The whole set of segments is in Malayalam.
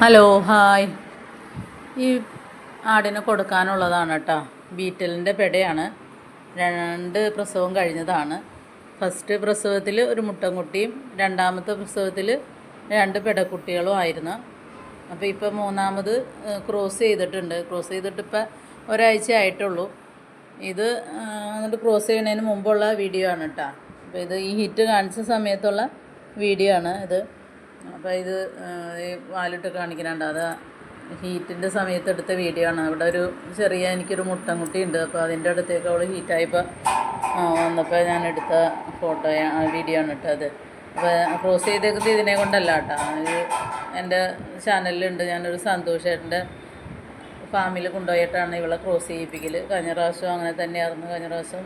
ഹലോ ഹായ് ഈ ആടിന് കൊടുക്കാനുള്ളതാണ് കേട്ടോ. ബീറ്റലിന്റെ പെടയാണ്. രണ്ട് പ്രസവം കഴിഞ്ഞതാണ്. ഫസ്റ്റ് പ്രസവത്തിൽ ഒരു മുട്ടൻകുട്ടിയും രണ്ടാമത്തെ പ്രസവത്തിൽ രണ്ട് പെടക്കുട്ടികളും ആയിരുന്നു. അപ്പോൾ ഇപ്പോൾ മൂന്നാമത് ക്രോസ് ചെയ്തിട്ടുണ്ട്. ക്രോസ് ചെയ്തിട്ട് ഇപ്പോൾ ഒരാഴ്ച ആയിട്ടുള്ളൂ. ഇത് എന്നിട്ട് ക്രോസ് ചെയ്യുന്നതിന് മുമ്പുള്ള വീഡിയോ ആണ് കേട്ടോ. അപ്പോൾ ഇത് ഈ ഹിറ്റ് കാണിച്ച സമയത്തുള്ള വീഡിയോ ആണ് ഇത്. അപ്പോൾ ഇത് ഈ വാലിട്ട് കാണിക്കുന്നുണ്ട്. അത് ഹീറ്റിന്റെ സമയത്ത് എടുത്ത വീഡിയോ ആണ്. അവിടെ ഒരു ചെറിയ എനിക്കൊരു മുട്ടൻകുട്ടി ഉണ്ട്. അപ്പോൾ അതിന്റെ അടുത്തേക്ക് അവൾ ഹീറ്റായപ്പോൾ വന്നപ്പോൾ ഞാൻ എടുത്ത ഫോട്ടോ വീഡിയോ ആണ് കേട്ടോ അത് അപ്പോൾ ക്രോസ് ചെയ്തേക്കുന്നത് ഇതിനെ കൊണ്ടല്ല കേട്ടോ. ഇത് എന്റെ ചാനലിലുണ്ട് ഞാനൊരു സന്തോഷേട്ടന്റെ ഫാമിൽ കൊണ്ടുപോയിട്ടാണ് ഇവളെ ക്രോസ് ചെയ്യിപ്പിക്കൽ കഴിഞ്ഞ പ്രാവശ്യം അങ്ങനെ തന്നെയായിരുന്നു. കഴിഞ്ഞ പ്രാവശ്യം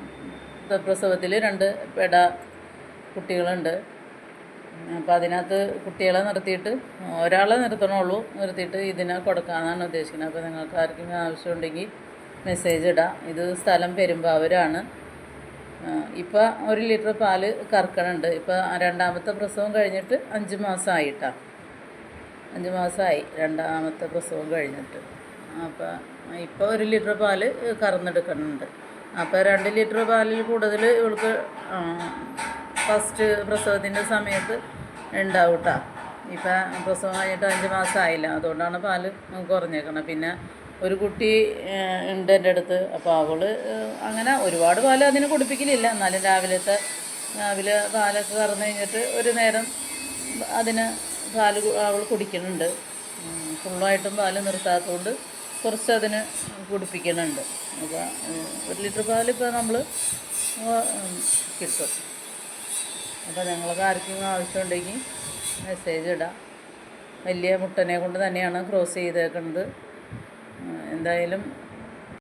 പ്രസവത്തിൽ രണ്ട് പെട കുട്ടികളുണ്ട്. അപ്പോൾ അതിനകത്ത് കുട്ടികളെ നിർത്തിയിട്ട് ഒരാളെ നിർത്തണുള്ളൂ നിർത്തിയിട്ട് ഇതിനെ കൊടുക്കാമെന്നാണ് ഉദ്ദേശിക്കുന്നത്. അപ്പോൾ നിങ്ങൾക്ക് ആർക്കെങ്കിലും ആവശ്യമുണ്ടെങ്കിൽ മെസ്സേജ് ഇടാം. ഇത് സ്ഥലം പെരുമ്പാവൂരാണ്. ഇപ്പോൾ ഒരു ലിറ്റർ പാൽ കറക്കണുണ്ട്. ഇപ്പോൾ രണ്ടാമത്തെ പ്രസവം കഴിഞ്ഞിട്ട് അഞ്ച് മാസമായിട്ടാ അഞ്ച് മാസമായി രണ്ടാമത്തെ പ്രസവം കഴിഞ്ഞിട്ട്. അപ്പോൾ ഇപ്പോൾ ഒരു ലിറ്റർ പാൽ കറന്നെടുക്കുന്നുണ്ട് അപ്പോൾ രണ്ട് ലിറ്റർ പാലിൽ കൂടുതൽ ഇവൾക്ക് ഫസ്റ്റ് പ്രസവത്തിന്റെ സമയത്ത് ഉണ്ടാവും കേട്ടോ ഇപ്പം പ്രസവം കഴിഞ്ഞിട്ട് അഞ്ച് മാസമായില്ല അതുകൊണ്ടാണ് പാൽ കുറഞ്ഞേക്കണം. പിന്നെ ഒരു കുട്ടി ഉണ്ട് എന്റെ അടുത്ത്. അപ്പോൾ അവൾ അങ്ങനെ ഒരുപാട് പാൽ അതിന് കുടിപ്പിക്കലില്ല. എന്നാലും രാവിലത്തെ രാവിലെ പാലൊക്കെ കറന്നു കഴിഞ്ഞിട്ട് ഒരു നേരം അതിന് പാൽ അവൾ കുടിക്കുന്നുണ്ട്. ഫുള്ളായിട്ടും പാൽ നിർത്താത്തതുകൊണ്ട് കുറച്ച് അതിന് കുടിപ്പിക്കുന്നുണ്ട്. അപ്പോൾ ഒരു ലിറ്റർ പാൽ നമ്മൾ കിട്ടും. അപ്പോൾ നിങ്ങൾക്ക് ആർക്കെങ്കിലും ആവശ്യമുണ്ടെങ്കിൽ മെസ്സേജ് ഇടാം. വലിയ മുട്ടനെ കൊണ്ട് തന്നെയാണ് ക്രോസ് ചെയ്തേക്കുന്നത്. എന്തായാലും